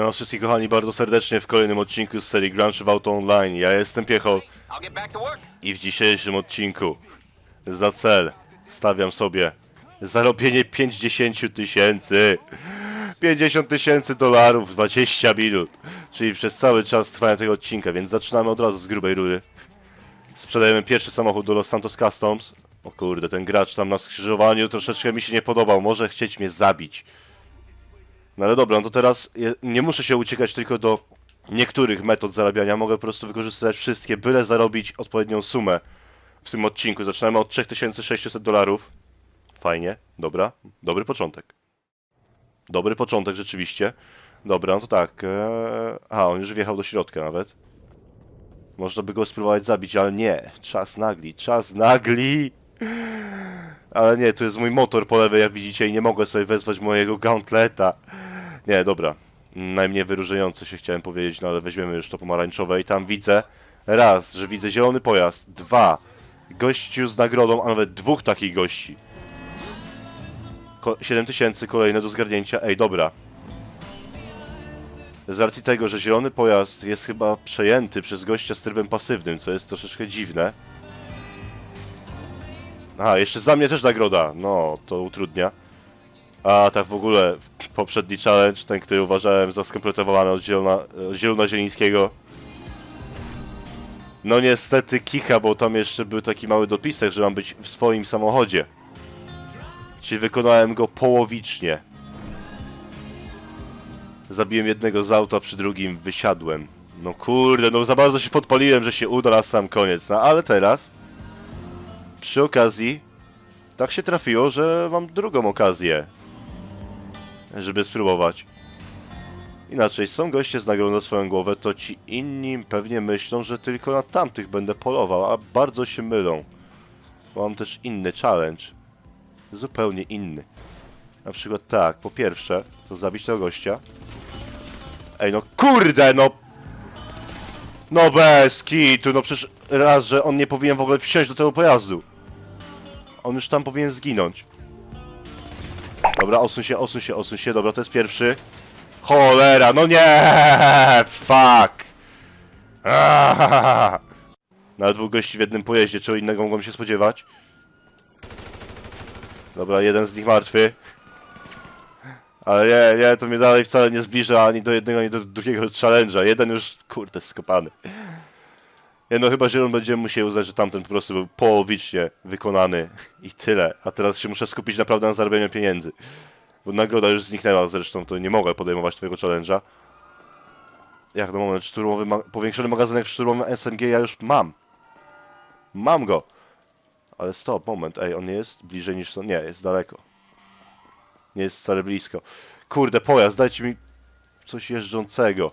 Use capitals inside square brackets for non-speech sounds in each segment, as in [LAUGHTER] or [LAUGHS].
Witam was wszystkich kochani bardzo serdecznie w kolejnym odcinku z serii Grunge Auto Online. Ja jestem Piechol i w dzisiejszym odcinku za cel stawiam sobie zarobienie 50 tysięcy. 50 tysięcy dolarów w 20 minut, czyli przez cały czas trwania tego odcinka, więc zaczynamy od razu z grubej rury. Sprzedajemy pierwszy samochód do Los Santos Customs. O kurde, ten gracz tam na skrzyżowaniu troszeczkę mi się nie podobał, może chcieć mnie zabić. No ale dobra, no to teraz je- nie muszę się uciekać tylko do niektórych metod zarabiania, mogę po prostu wykorzystać wszystkie, byle zarobić odpowiednią sumę w tym odcinku. Zaczynamy od 3600 dolarów. Fajnie, dobra, dobry początek. Dobry początek rzeczywiście. Dobra, no to tak. Ee... A, on już wjechał do środka nawet. Można by go spróbować zabić, ale nie. Czas nagli, czas nagli. Ale nie, tu jest mój motor po lewej, jak widzicie, i nie mogę sobie wezwać mojego gauntleta. Nie, dobra. Najmniej wyróżniające się chciałem powiedzieć, no ale weźmiemy już to pomarańczowe i tam widzę raz, że widzę zielony pojazd, dwa, gościu z nagrodą, a nawet dwóch takich gości. Ko 7000 kolejne do zgarnięcia. Ej, dobra. Z racji tego, że zielony pojazd jest chyba przejęty przez gościa z trybem pasywnym, co jest troszeczkę dziwne. Aha, jeszcze za mnie też nagroda. No, to utrudnia. A tak w ogóle poprzedni challenge, ten, który uważałem za skompletowany od Zielona, e, Zielona Zielińskiego. No niestety kicha, bo tam jeszcze był taki mały dopisek, że mam być w swoim samochodzie. Czyli wykonałem go połowicznie. Zabiłem jednego z auta, przy drugim wysiadłem. No kurde, no za bardzo się podpaliłem, że się uda na sam koniec. No ale teraz, przy okazji, tak się trafiło, że mam drugą okazję, żeby spróbować. Inaczej, są goście z nagrodą na swoją głowę, to ci inni pewnie myślą, że tylko na tamtych będę polował, a bardzo się mylą. Mam też inny challenge. Zupełnie inny. Na przykład tak, po pierwsze, to zabić tego gościa. Ej, no kurde, no! No bez kitu, no przecież raz, że on nie powinien w ogóle wsiąść do tego pojazdu. On już tam powinien zginąć. Dobra, osuń się, osuń się, osuń się. Dobra, to jest pierwszy. Cholera, no nie! Fuck! [LAUGHS] Na dwóch gości w jednym pojeździe, czego innego mogłem się spodziewać? Dobra, jeden z nich martwy. Ale nie, nie, to mnie dalej wcale nie zbliża ani do jednego, ani do drugiego challenge'a. Jeden już, kurde, skopany. No, chyba że on będzie musiał uznać, że tamten po prostu był połowicznie wykonany i tyle. A teraz się muszę skupić naprawdę na zarabianiu pieniędzy. Bo nagroda już zniknęła zresztą, to nie mogę podejmować twojego challenge'a. Jak na moment, szturmowy ma powiększony magazynek szturmowym SMG ja już mam. Mam go. Ale stop, moment, ej, on nie jest bliżej niż. Nie, jest daleko. Nie jest wcale blisko. Kurde, pojazd, dajcie mi coś jeżdżącego.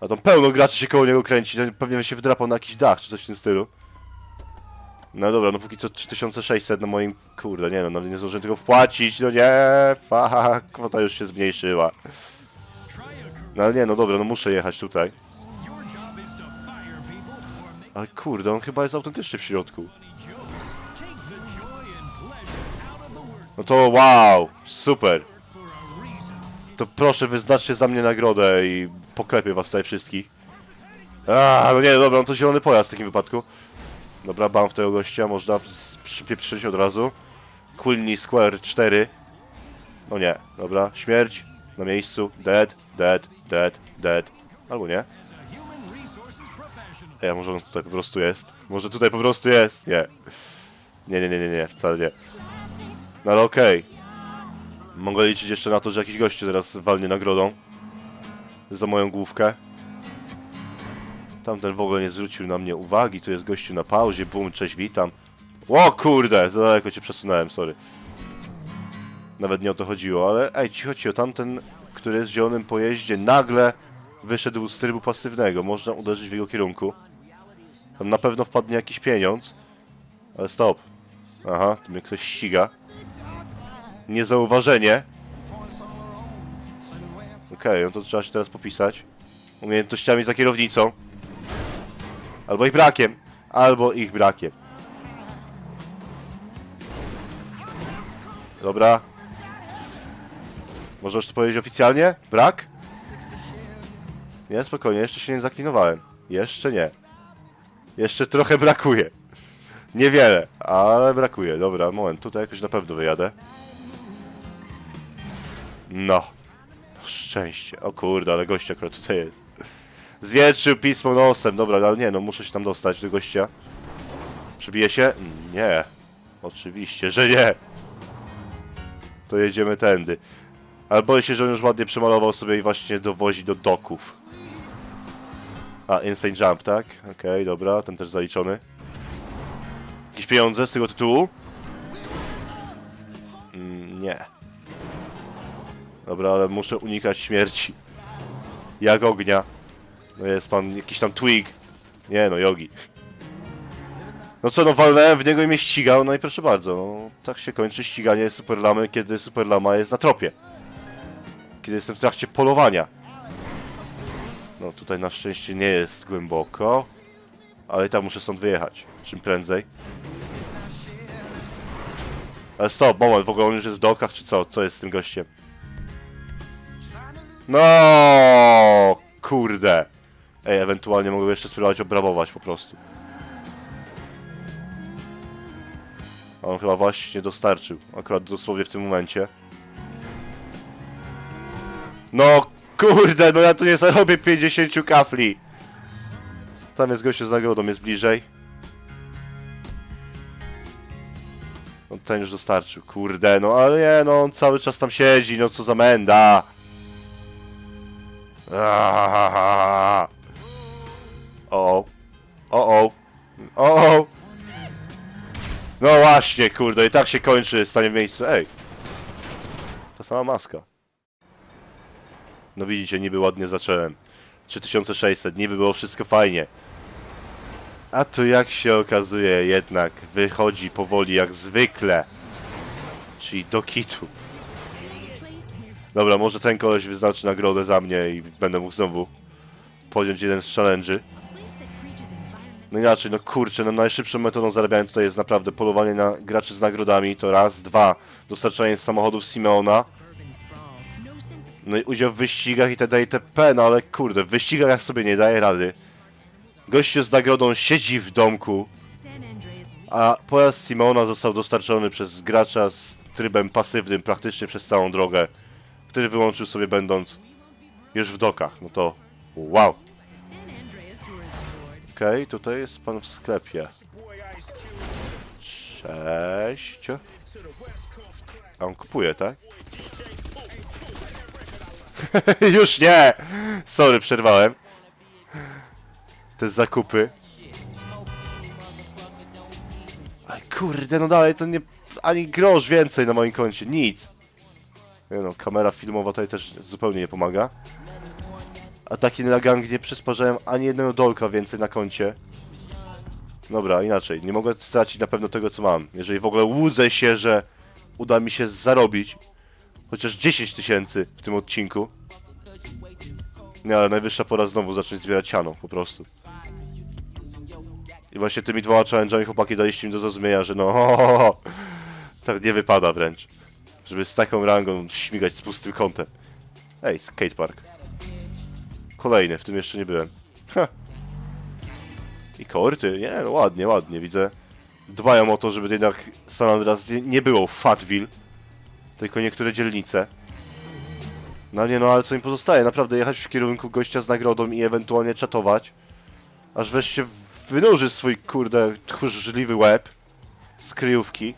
A tam pełno graczy się koło niego kręci, ten pewnie się wdrapał na jakiś dach czy coś w tym stylu. No dobra, no póki co 3600 na moim... Kurde, nie no, nawet nie zdążyłem tego wpłacić, no nie, fuck, kwota już się zmniejszyła. No ale nie, no dobra, no muszę jechać tutaj. Ale kurde, on chyba jest autentycznie w środku. No to wow, super. To proszę wyznaczcie za mnie nagrodę i poklepię was tutaj wszystkich. A, no nie, dobra, no to zielony pojazd w takim wypadku. Dobra, bam w tego gościa, można przypieprzyć od razu. Quilny Square 4. No nie, dobra, śmierć na miejscu, dead, dead, dead, dead. Albo nie. Ej, może on tutaj po prostu jest? Może tutaj po prostu jest? Nie. Nie, nie, nie, nie, nie, wcale nie. No ale okej. Mogę liczyć jeszcze na to, że jakiś gościu teraz walnie nagrodą. Za moją główkę. Tamten w ogóle nie zwrócił na mnie uwagi. Tu jest gościu na pauzie. Bum, cześć, witam. O kurde, za daleko cię przesunąłem, sorry. Nawet nie o to chodziło, ale ej, cicho, cicho, tamten, który jest w zielonym pojeździe, nagle wyszedł z trybu pasywnego. Można uderzyć w jego kierunku. Tam na pewno wpadnie jakiś pieniądz. Ale stop. Aha, tu mnie ktoś ściga. Niezauważenie. Okej, no to trzeba się teraz popisać. Umiejętnościami za kierownicą. Albo ich brakiem. Albo ich brakiem. Dobra. Możesz to powiedzieć oficjalnie? Brak? Nie, spokojnie, jeszcze się nie zaklinowałem. Jeszcze nie. Jeszcze trochę brakuje. Niewiele, ale brakuje. Dobra, moment, tutaj jakoś na pewno wyjadę. No. Szczęście. O kurde, ale gość akurat tutaj jest. Zwietrzył pismo nosem. Dobra, ale nie, no muszę się tam dostać do gościa. Przebije się? Nie. Oczywiście, że nie. To jedziemy tędy. Ale boję się, że on już ładnie przemalował sobie i właśnie dowozi do doków. A, Insane Jump, tak? Okej, dobra, ten też zaliczony. Jakieś pieniądze z tego tytułu? Mm, nie. Dobra, ale muszę unikać śmierci. Jak ognia. No jest pan jakiś tam twig. Nie no, jogi. No co, no walnąłem w niego i mnie ścigał, no i proszę bardzo, no, tak się kończy ściganie Superlamy, kiedy Superlama jest na tropie. Kiedy jestem w trakcie polowania. No tutaj na szczęście nie jest głęboko, ale i tak muszę stąd wyjechać, czym prędzej. Ale stop, moment, w ogóle on już jest w dokach, czy co? Co jest z tym gościem? No, kurde. Ej, ewentualnie mogę jeszcze spróbować obrabować po prostu. On chyba właśnie dostarczył, akurat dosłownie w tym momencie. No, kurde, no ja tu nie zarobię 50 kafli. Tam jest gościu z nagrodą, jest bliżej. No ten już dostarczył, kurde, no ale nie, no on cały czas tam siedzi, no co za menda. O, o, o, o. No właśnie, kurde, i tak się kończy stanie w miejscu. Ej, ta sama maska. No widzicie, niby ładnie zacząłem. 3600, niby było wszystko fajnie. A tu jak się okazuje, jednak wychodzi powoli jak zwykle. Czyli do kitu. Dobra, może ten koleś wyznaczy nagrodę za mnie i będę mógł znowu podjąć jeden z challenge'y. No inaczej, no kurczę, no najszybszą metodą zarabiania tutaj jest naprawdę polowanie na graczy z nagrodami, to raz, dwa, dostarczanie samochodów Simeona, no i udział w wyścigach itd. itp. No ale kurde, w wyścigach ja sobie nie daję rady. Gościu z nagrodą siedzi w domku, a pojazd Simona został dostarczony przez gracza z trybem pasywnym praktycznie przez całą drogę, który wyłączył sobie będąc już w dokach. No to wow. Okej, tutaj jest pan w sklepie. Cześć. A on kupuje, tak? [LAUGHS] Już nie! Sorry, przerwałem. Te zakupy. Aj kurde, no dalej to nie... Ani grosz więcej na moim koncie, nic. Nie no, kamera filmowa tutaj też zupełnie nie pomaga. Ataki na gang nie przysparzają ani jednego dolka więcej na koncie. Dobra, inaczej. Nie mogę stracić na pewno tego, co mam. Jeżeli w ogóle łudzę się, że uda mi się zarobić chociaż 10 tysięcy w tym odcinku. Nie, ale najwyższa pora znowu zacząć zbierać siano, po prostu. I właśnie tymi dwoma challenge'ami chłopaki daliście mi do zrozumienia, że no [LAUGHS] tak nie wypada wręcz. Żeby z taką rangą śmigać z pustym kątem. Ej, skatepark. Kolejny, w tym jeszcze nie byłem. Ha. I korty, nie, no ładnie, ładnie, widzę. Dbają o to, żeby jednak San Andreas nie- było Fatville, tylko niektóre dzielnice. No nie no, ale co im pozostaje? Naprawdę jechać w kierunku gościa z nagrodą i ewentualnie czatować, aż wreszcie wynurzy swój, kurde, tchórzliwy łeb z kryjówki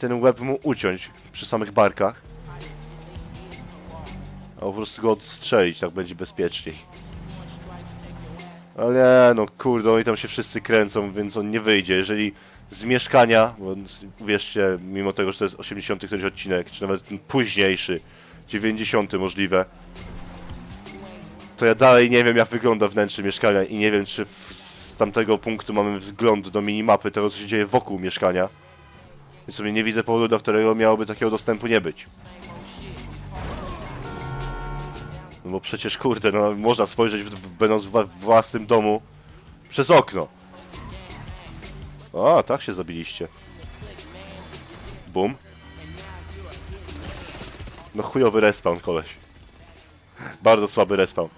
ten łeb mu uciąć przy samych barkach. A po prostu go odstrzelić, tak będzie bezpieczniej. Ale no kurde, oni tam się wszyscy kręcą, więc on nie wyjdzie. Jeżeli z mieszkania, bo uwierzcie, mimo tego, że to jest 80 któryś odcinek, czy nawet późniejszy, 90 możliwe, to ja dalej nie wiem jak wygląda wnętrze mieszkania i nie wiem czy z tamtego punktu mamy wgląd do minimapy tego co się dzieje wokół mieszkania. Więc sobie nie widzę powodu, dla którego miałoby takiego dostępu nie być. No bo przecież kurde, no można spojrzeć w, w, będąc w, w własnym domu przez okno. A, tak się zabiliście. Bum. No chujowy respawn, koleś. Bardzo słaby respawn.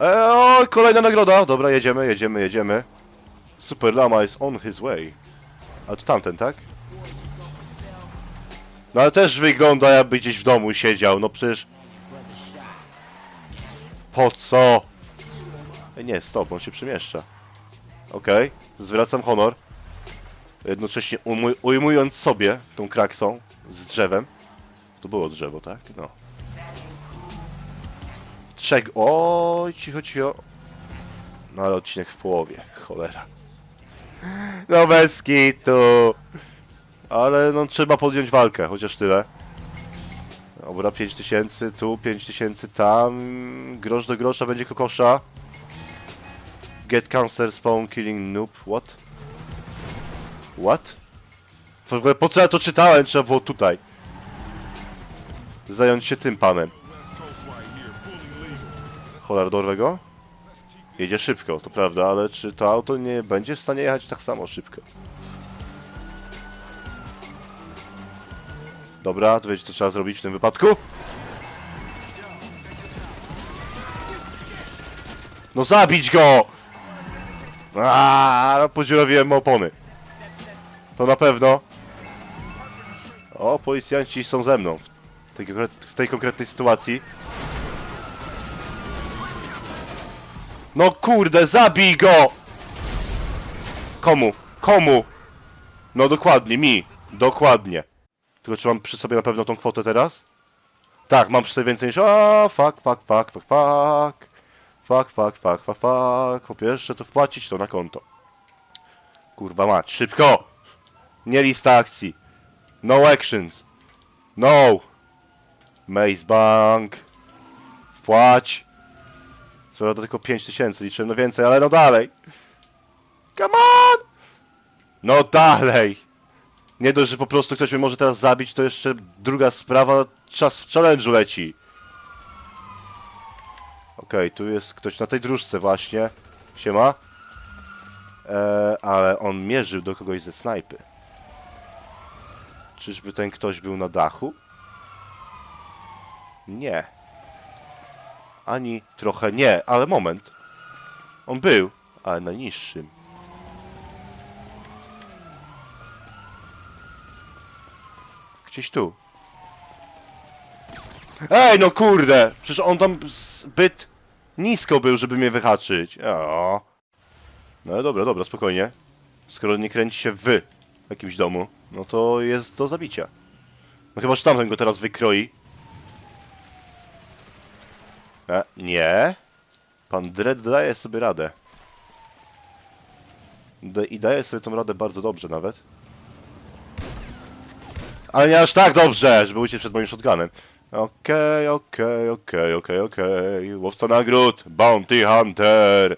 E, o, kolejna nagroda. Dobra, jedziemy, jedziemy, jedziemy. Super Lama is on his way. A to tamten, tak? No ale też wygląda jakby gdzieś w domu siedział, no przecież... Po co? Ej, nie, stop, on się przemieszcza. Okej, zwracam honor. Jednocześnie ujmuj, ujmując sobie tą kraksą z drzewem. To było drzewo, tak? No. Trzech... Oj, cicho, cicho. No ale odcinek w połowie, cholera. No bez kitu. Ale no trzeba podjąć walkę, chociaż tyle. Dobra, 5000 tu, 5000 tam. Grosz do grosza będzie kokosza. Get cancer spawn killing noob. What? What? W ogóle po co ja to czytałem? Trzeba było tutaj. Zająć się tym panem. Cholera, dorwę go? Jedzie szybko, to prawda, ale czy to auto nie będzie w stanie jechać tak samo szybko? Dobra, to wiecie co trzeba zrobić w tym wypadku? No zabić go! Aaaa, no podziurawiłem opony. To na pewno. O, policjanci są ze mną w tej, w tej konkretnej sytuacji. No kurde, zabij go! Komu? Komu? No dokładnie, mi. Dokładnie. Tylko czy mam przy sobie na pewno tą kwotę teraz? Tak, mam przy sobie więcej niż... A, fuck, fuck, fuck, fuck, fuck. Fuck, fuck, fuck, fuck, fuck. Po pierwsze to wpłacić to na konto. Kurwa mać, szybko! Nie lista akcji. No actions. No. Maze Bank. Wpłać. Co to tylko 5000 liczyłem, no więcej, ale no dalej. Come on! No dalej. Nie dość, że po prostu ktoś mnie może teraz zabić, to jeszcze druga sprawa, czas w challenge'u leci. Okej, tu jest ktoś na tej dróżce właśnie. Siema. Eee, ale on mierzył do kogoś ze snajpy. Czyżby ten ktoś był na dachu? Nie. Ani trochę nie, ale moment. On był, ale na niższym. Gdzieś tu. Ej, no kurde! Przecież on tam zbyt nisko był, żeby mnie wyhaczyć. O. No dobra, dobra, spokojnie. Skoro nie kręci się w jakimś domu, no to jest do zabicia. No chyba, że tamten go teraz wykroi. E, nie. Pan Dread daje sobie radę. I daje sobie tą radę bardzo dobrze nawet. Ale nie aż tak dobrze, żeby uciec przed moim shotgunem. Okej, okej, okej, okej, okej. Łowca nagród, Bounty Hunter.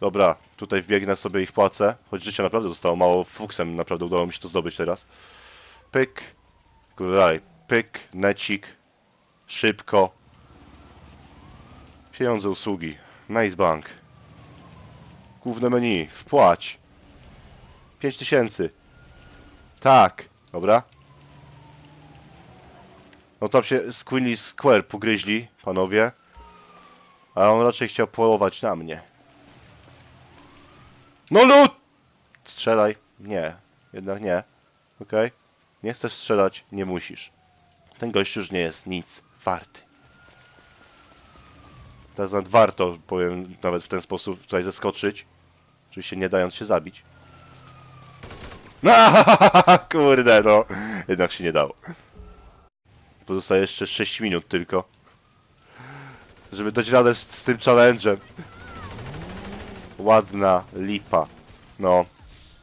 Dobra, tutaj wbiegnę sobie i wpłacę. Choć życia naprawdę zostało mało, fuksem naprawdę udało mi się to zdobyć teraz. Pyk. Kurde, dalej. Pyk, necik. Szybko. Pieniądze, usługi. Nice Bank. Główne menu. Wpłać. 5000. Tak. Dobra. No tam się z Queenly Square pogryźli, panowie. A on raczej chciał polować na mnie. No lud! Strzelaj. Nie. Jednak nie. Okej. Nie chcesz strzelać, nie musisz. Ten gość już nie jest nic warty. Teraz nawet warto, powiem, nawet w ten sposób tutaj zeskoczyć. Oczywiście nie dając się zabić. [LAUGHS] Kurde, no. Jednak się nie dało. Pozostaje jeszcze 6 minut tylko. Żeby dać radę z, z tym challenge'em. Ładna lipa. No.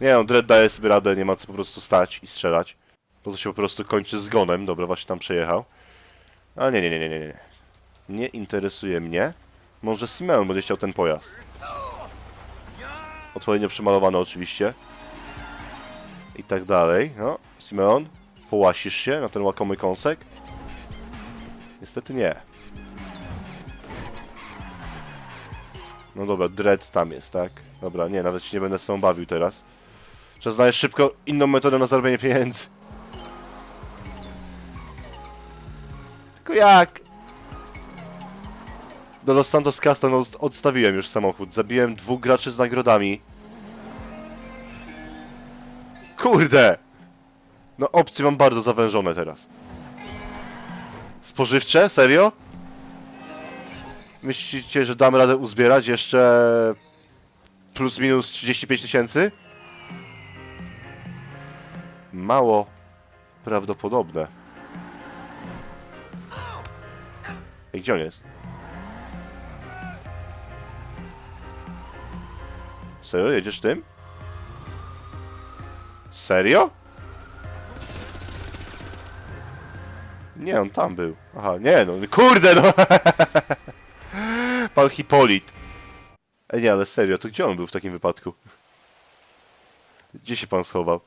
Nie no, Dread daje sobie radę, nie ma co po prostu stać i strzelać. To to się po prostu kończy zgonem. Dobra, właśnie tam przejechał. Ale nie, nie, nie, nie, nie. Nie interesuje mnie. Może Simeon będzie chciał ten pojazd. Odpowiednio przemalowane oczywiście. I tak dalej. No, Simeon, połasisz się na ten łakomy kąsek? Niestety nie. No dobra, Dread tam jest, tak? Dobra, nie, nawet się nie będę z tą bawił teraz. Trzeba znaleźć szybko inną metodę na zarobienie pieniędzy. Tylko jak? Do Los Santos Custom od- odstawiłem już samochód. Zabiłem dwóch graczy z nagrodami. Kurde! No opcje mam bardzo zawężone teraz. Spożywcze? Serio? Myślicie, że damy radę uzbierać jeszcze plus minus 35 tysięcy? Mało prawdopodobne. Ej, gdzie on jest? Serio? Jedziesz tym? Serio? Nie, on tam był. Aha, nie no, kurde no! [LAUGHS] Pan Hipolit. Ej, nie, ale serio, to gdzie on był w takim wypadku? Gdzie się pan schował?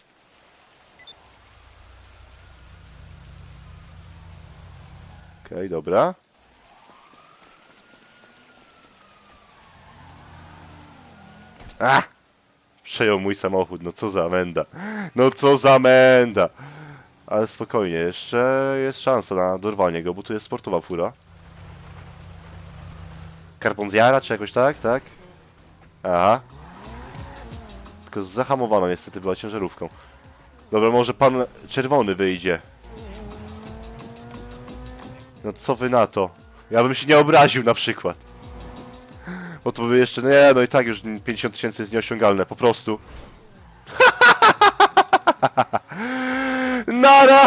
Okej, dobra. A! Przejął mój samochód, no co za menda. No co za menda. Ale spokojnie, jeszcze jest szansa na dorwanie go, bo tu jest sportowa fura. Carbonziara czy jakoś tak, tak? Aha. Tylko zahamowana niestety była ciężarówką. Dobra, może pan czerwony wyjdzie. No co wy na to? Ja bym się nie obraził na przykład. Bo to by jeszcze, nie no i tak już 50 tysięcy jest nieosiągalne, po prostu. [LAUGHS] Nara!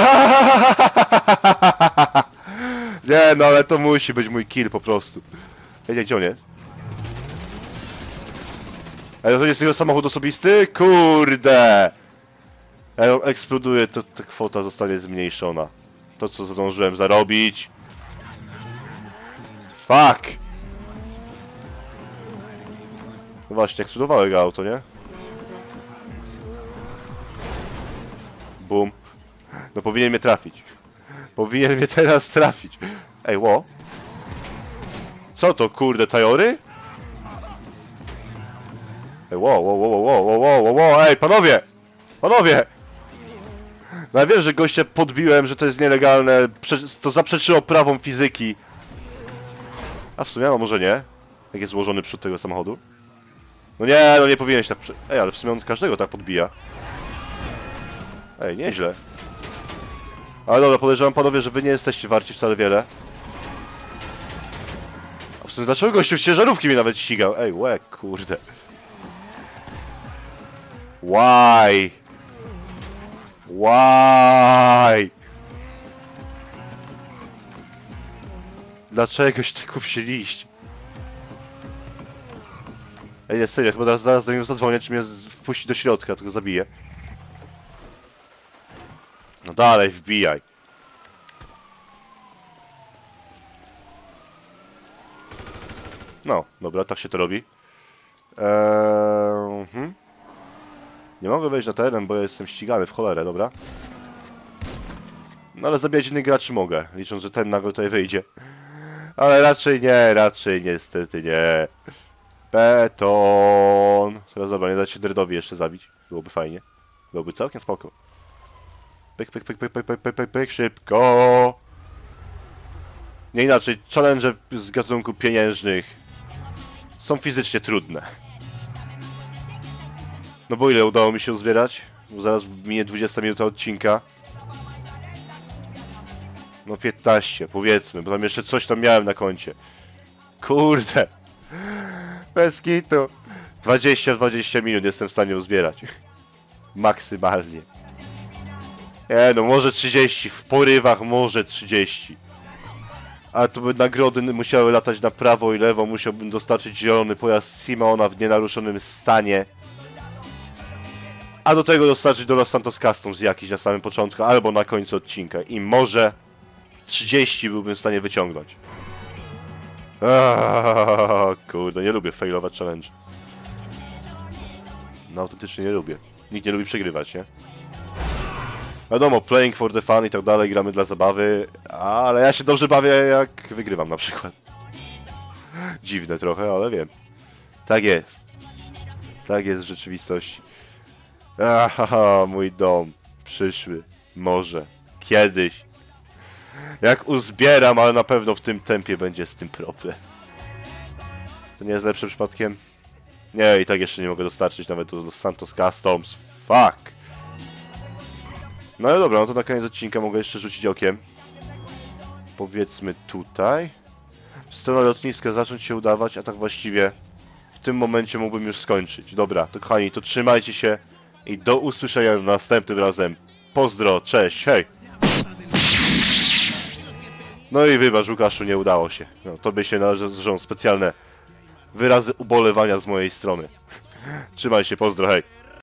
[LAUGHS] Nie no, ale to musi być mój kill po prostu. Ej, nie, gdzie on jest? Ej, to jest jego samochód osobisty? Kurde! Ej, on eksploduje, to ta kwota zostanie zmniejszona. To, co zdążyłem zarobić. Fuck! No właśnie, eksplodowało jego auto, nie? Bum. No powinien mnie trafić. Powinien mnie teraz trafić. Ej, ło. Co to, kurde, tajory? Ej, ło, ło, ło, ło, ło, ło, ło, ło, ej, panowie! Panowie! No ja wiem, że goście podbiłem, że to jest nielegalne, to zaprzeczyło prawom fizyki. A w sumie, a może nie? Jak jest złożony przód tego samochodu? No nie, no nie powinieneś tak. Ej, ale w sumie on każdego tak podbija. Ej, nieźle. Ale dobra, podejrzewam panowie, że wy nie jesteście warci wcale wiele. A w sumie dlaczego gościu w ciężarówki mnie nawet ścigał? Ej, łe, kurde. Why? Why? Dlaczegoś tak wsieliście? Ej, serio, chyba zaraz, zaraz do niego zadzwonię, czy mnie wpuści do środka, tylko zabiję. No dalej, wbijaj. No, dobra, tak się to robi. Eee, mhm. Nie mogę wejść na teren, bo jestem ścigany w cholerę, dobra. No ale zabijać innych graczy mogę, licząc, że ten nagle tutaj wyjdzie. Ale raczej nie, raczej niestety nie. Beton. Teraz dobra, nie da się Dreadowi jeszcze zabić. Byłoby fajnie. Byłoby całkiem spoko. Pyk, pyk, pyk, pyk, pyk, pyk, pyk, pyk, pyk, szybko. Nie inaczej, challenge z gatunku pieniężnych są fizycznie trudne. No bo ile udało mi się uzbierać? Bo zaraz minie 20 minuta odcinka. No 15, powiedzmy, bo tam jeszcze coś tam miałem na koncie. Kurde. Bez kitu. 20-20 minut jestem w stanie uzbierać. Maksymalnie. Nie no, może 30, w porywach może 30. Ale to by nagrody musiały latać na prawo i lewo, musiałbym dostarczyć zielony pojazd Simona w nienaruszonym stanie. A do tego dostarczyć do Los Santos Customs jakiś na samym początku, albo na końcu odcinka. I może 30 byłbym w stanie wyciągnąć. Aaaa, kurde, nie lubię failować challenge. No autentycznie nie lubię. Nikt nie lubi przegrywać, nie? Wiadomo, playing for the fun i tak dalej, gramy dla zabawy, ale ja się dobrze bawię jak wygrywam na przykład. [LAUGHS] Dziwne trochę, ale wiem. Tak jest. Tak jest w rzeczywistości. Aha, mój dom. Przyszły. Może. Kiedyś. Jak uzbieram, ale na pewno w tym tempie będzie z tym problem. To nie jest lepsze przypadkiem? Nie, i tak jeszcze nie mogę dostarczyć nawet do Los Santos Customs. Fuck! No ale dobra, no to na koniec odcinka mogę jeszcze rzucić okiem. Powiedzmy tutaj. W stronę lotniska zacząć się udawać, a tak właściwie w tym momencie mógłbym już skończyć. Dobra, to kochani, to trzymajcie się i do usłyszenia następnym razem. Pozdro, cześć, hej! No i wybacz, Łukaszu, nie udało się. No, tobie się należą specjalne wyrazy ubolewania z mojej strony. [LAUGHS] Trzymaj się, pozdro, hej!